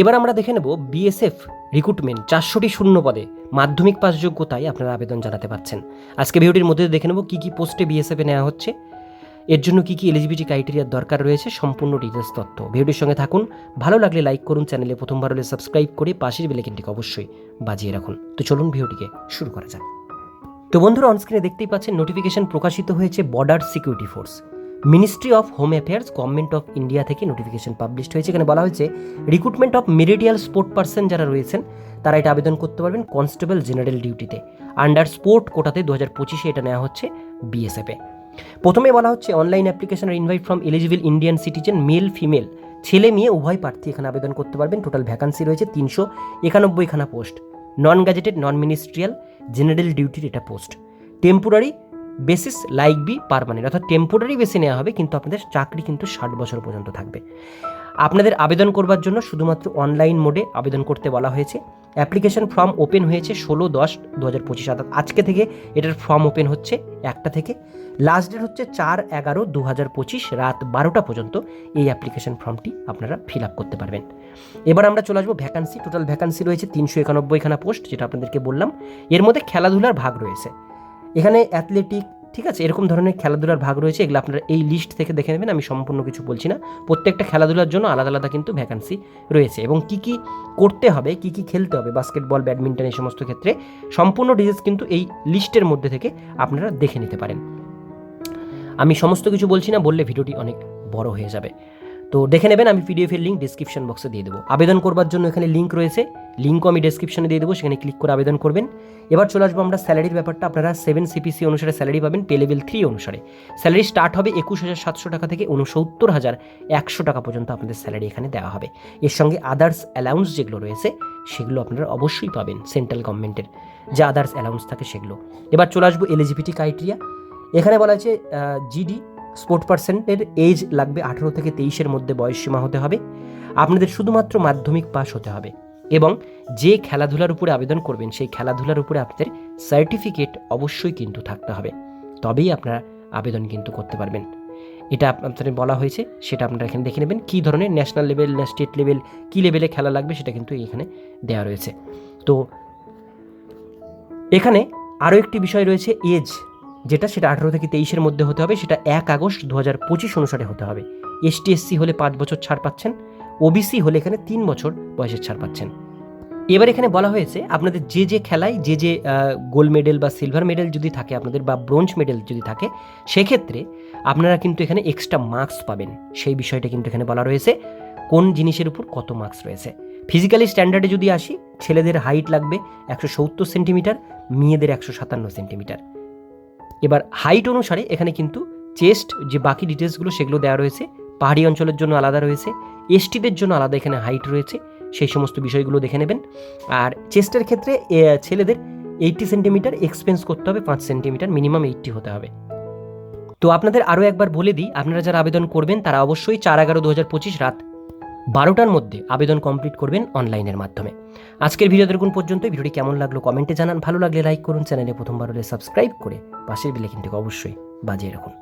এবার আমরা দেখে নেব বিএসএফ রিক্রুটমেন্ট চারশোটি শূন্য পদে মাধ্যমিক পাস যোগ্যতায় আপনারা আবেদন জানাতে পারছেন। আজকে ভিডিওটির মধ্যে দেখে নেব কী কী পোস্টে বিএসএফে নেওয়া হচ্ছে। এর জন্য কী কী এলিজিবিলিটি ক্রাইটেরিয়ার দরকার রয়েছে, সম্পূর্ণ ডিটেলস তথ্য। ভিডিওটির সঙ্গে থাকুন। ভালো লাগলে লাইক করুন, চ্যানেলে প্রথমবার হলে সাবস্ক্রাইব করে পাশের বেলেকিনটিকে অবশ্যই বাজিয়ে রাখুন। তো চলুন ভিডিওটিকে শুরু করা যাক। তো বন্ধুরা অনস্ক্রিনে দেখতেই পাচ্ছেন নোটিফিকেশন প্রকাশিত হয়েছে border security force ministry of home affairs government of India থেকে নোটিফিকেশন পাবলিশড হয়েছে। এখানে বলা হয়েছে recruitment of meritorious sport person যারা রয়েছেন, তারা এটা আবেদন করতে পারবেন কনস্টেবল জেনারেল ডিউটিতে আন্ডার স্পোর্ট কোটাতে দু হাজার পঁচিশে এটা নেওয়া হচ্ছে বিএসএফে প্রথমে বলা হচ্ছে online application R invite from eligible Indian citizen male female ছেলে, মেয়ে, উভয় প্রার্থী এখানে আবেদন করতে পারবেন। টোটাল ভ্যাকান্সি রয়েছে তিনশো একানব্বইখানা post non gazetted non ministerial general ডিউটির এটা post temporary basis like be permanent অর্থাৎ টেম্পোরারি বেসে নেওয়া হবে, কিন্তু আপনাদের চাকরি কিন্তু ষাট বছর পর্যন্ত থাকবে। আপনাদের আবেদন করবার জন্য শুধুমাত্র অনলাইন মোডে আবেদন করতে বলা হয়েছে। অ্যাপ্লিকেশন ফর্ম ওপেন হয়েছে ষোলো দশ দু হাজার পঁচিশ অর্থাৎ আজকে থেকে এটার ফর্ম ওপেন হচ্ছে একটা থেকে। লাস্ট ডেট হচ্ছে চার এগারো দু হাজার পঁচিশ রাত বারোটা পর্যন্ত এই অ্যাপ্লিকেশন ফর্মটি আপনারা ফিল আপ করতে পারবেন। এবার আমরা চলে আসব ভ্যাকান্সি টোটাল ভ্যাকান্সি রয়েছে তিনশো একানব্বইখানা পোস্ট যেটা আপনাদেরকে বললাম। এর মধ্যে খেলাধুলার ভাগ রয়েছে। এখানে অ্যাথলেটিক, ঠিক আছে, এরকম ধরনের খেলাধুলার ভাগ রয়েছে, এগুলো আপনারা এই লিস্ট থেকে দেখে নেবেন, আমি সম্পূর্ণ কিছু বলছি না। প্রত্যেকটা খেলাধুলার জন্য আলাদা আলাদা কিন্তু ভ্যাকান্সি রয়েছে এবং কি কি করতে হবে, কি কি খেলতে হবে বাস্কেটবল ব্যাডমিন্টন এই সমস্ত ক্ষেত্রে সম্পূর্ণ ডিটেলস কিন্তু এই লিস্টের মধ্যে থেকে আপনারা দেখে নিতে পারেন। আমি সমস্ত কিছু বলছি না, বললে ভিডিওটি অনেক বড় হয়ে যাবে। তো দেখে নেবেন, আমি পিডিএফের লিঙ্ক ডিসক্রিপশন বক্সে দিয়ে দেবো। আবেদন করবার জন্য এখানে লিঙ্ক রয়েছে। লিঙ্কও আমি ডিসক্রিপশনে দিয়ে দেবো, সেখানে ক্লিক করে আবেদন করবেন। এবার চলে আসব আমরা স্যালারির ব্যাপারটা। আপনারা সেভেন সিপিসি অনুসারে স্যালারি পাবেন পে লেভেল থ্রি অনুসারে। স্যালারি স্টার্ট হবে একুশ হাজার সাতশো টাকা থেকে উনসত্তর হাজার একশো টাকা পর্যন্ত আপনাদের স্যালারি এখানে দেওয়া হবে। এর সঙ্গে আদার্স অ্যালাউন্স যেগুলো রয়েছে, সেগুলো আপনারা অবশ্যই পাবেন সেন্ট্রাল গভর্নমেন্টের যে আদার্স অ্যালাউন্স থাকে সেগুলো। এবার চলে আসব এলিজিবিলিটি ক্রাইটেরিয়া এখানে বলা আছে জিডি স্পোর্ট পার্সেন্টের এজ লাগবে আঠেরো থেকে তেইশের মধ্যে বয়স সীমা হতে হবে। আপনাদের শুধুমাত্র মাধ্যমিক পাস হতে হবে এবং যে খেলাধুলার উপরে আবেদন করবেন, সেই খেলাধুলার উপরে আপনাদের সার্টিফিকেট অবশ্যই কিন্তু থাকতে হবে। তবেই আপনারা আবেদন কিন্তু করতে পারবেন। এটা আপনাদের বলা হয়েছে, সেটা আপনারা এখানে দেখে নেবেন। কী ধরনের ন্যাশনাল লেভেল না স্টেট লেভেল কী লেভেলে খেলা লাগবে সেটা কিন্তু এখানে দেওয়া রয়েছে। তো এখানে আরও একটি বিষয় রয়েছে এজ যেটা সেটা আঠারো থেকে তেইশের মধ্যে হতে হবে, সেটা এক আগস্ট দু হাজার পঁচিশ অনুসারে হতে হবে। এসটি এসসি হলে পাঁচ বছর ছাড় পাচ্ছেন ওবিসি হলে এখানে তিন বছর বয়সের ছাড় পাচ্ছেন। এবার এখানে বলা হয়েছে, আপনাদের যে যে খেলায়, যে যে গোল্ড মেডেল বা সিলভার মেডেল যদি থাকে, আপনাদের বা ব্রোঞ্জ মেডেল যদি থাকে, সেক্ষেত্রে আপনারা কিন্তু এখানে এক্সট্রা মার্কস পাবেন। সেই বিষয়টা কিন্তু এখানে বলা রয়েছে, কোন জিনিসের উপর কত মার্কস রয়েছে। ফিজিক্যালি স্ট্যান্ডার্ডে যদি আসি, ছেলেদের হাইট লাগবে একশো সত্তর সেন্টিমিটার, মেয়েদের একশো সাতান্ন সেন্টিমিটার। এবার হাইট অনুসারে এখানে কিন্তু চেস্ট যে বাকি ডিটেলসগুলো সেগুলো দেওয়া রয়েছে, পাহাড়ি অঞ্চলের জন্য আলাদা রয়েছে, এসটিদের জন্য আলাদা এখানে হাইট রয়েছে, সেই সমস্ত বিষয়গুলো দেখে নেবেন। আর চেস্টের ক্ষেত্রে ছেলেদের এইটটি সেন্টিমিটার এক্সপেন্স করতে হবে, পাঁচ সেন্টিমিটার মিনিমাম এইটটি হতে হবে। তো আপনাদের আরও একবার বলে দিই, আপনারা যারা আবেদন করবেন, তারা অবশ্যই চার এগারো দু হাজার পঁচিশ রাত বারোটার মধ্যে আবেদন কমপ্লিট করবেন অনলাইনের মাধ্যমে। আজকের ভিডিও দেখুন পর্যন্ত ভিডিওটি কেমন লাগল কমেন্টে জানান। ভালো লাগলে লাইক করুন, চ্যানেলে প্রথমবার হলে সাবস্ক্রাইব করে পাশের বিলে কিন্তু অবশ্যই বাজিয়ে রাখুন।